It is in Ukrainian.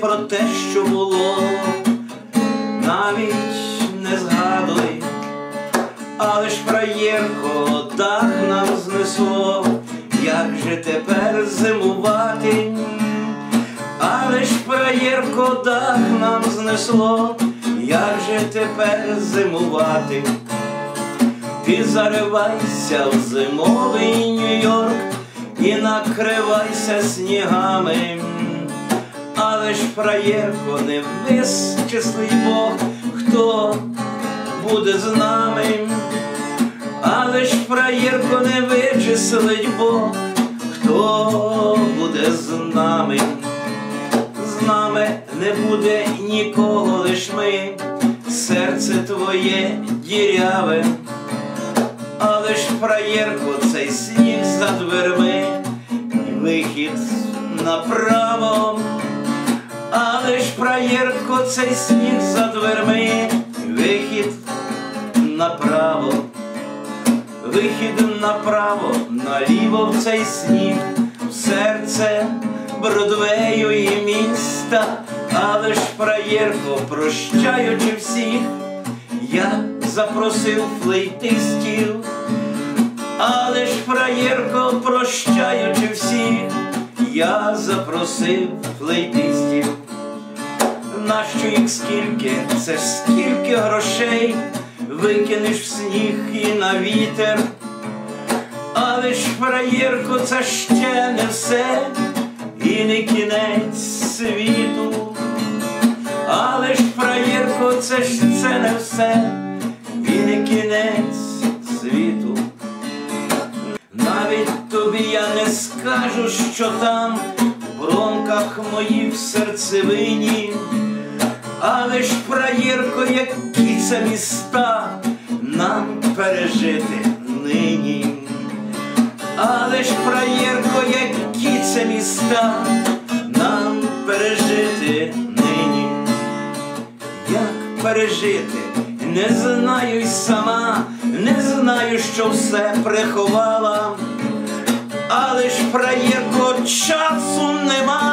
те, що було, навіть не згадуй, але ж праєрко дах нам знесло, як же тепер зимувати, але ж праєрко дах нам знесло, як же тепер зимувати. Ти заривайся в зимовий Нью-Йорк і накривайся снігами, але ж праєрко не висчислить Бог, хто буде з нами, але ж праєрко не вичислить Бог, хто буде з нами, з нами не буде нікого, лиш ми, серце твоє діряве. Але ж праєрко цей сніг за дверми, вихід направо, але цей сніг за дверми, вихід направо, вихід направо, наліво в цей сніг, в серце Бродвею і міста, але ж праєрко, прощаючи всіх. Я запросив флейтистів, але ж фраєрко, прощаючи всіх, я запросив флейтистів. Нащо їх скільки, це скільки грошей викинеш в сніг і на вітер, але ж фраєрко, це ще не все і не кінець світу. Але ж фраєрко, це ж це не все, і не кінець світу. Навіть тобі я не скажу, що там в бронках моїх серцевині, але ж фраєрко, які це міста нам пережити нині. Але ж фраєрко, які це міста нам пережити нині. Як пережити, не знаю й сама, не знаю, що все приховала, але ж праєрко часу нема,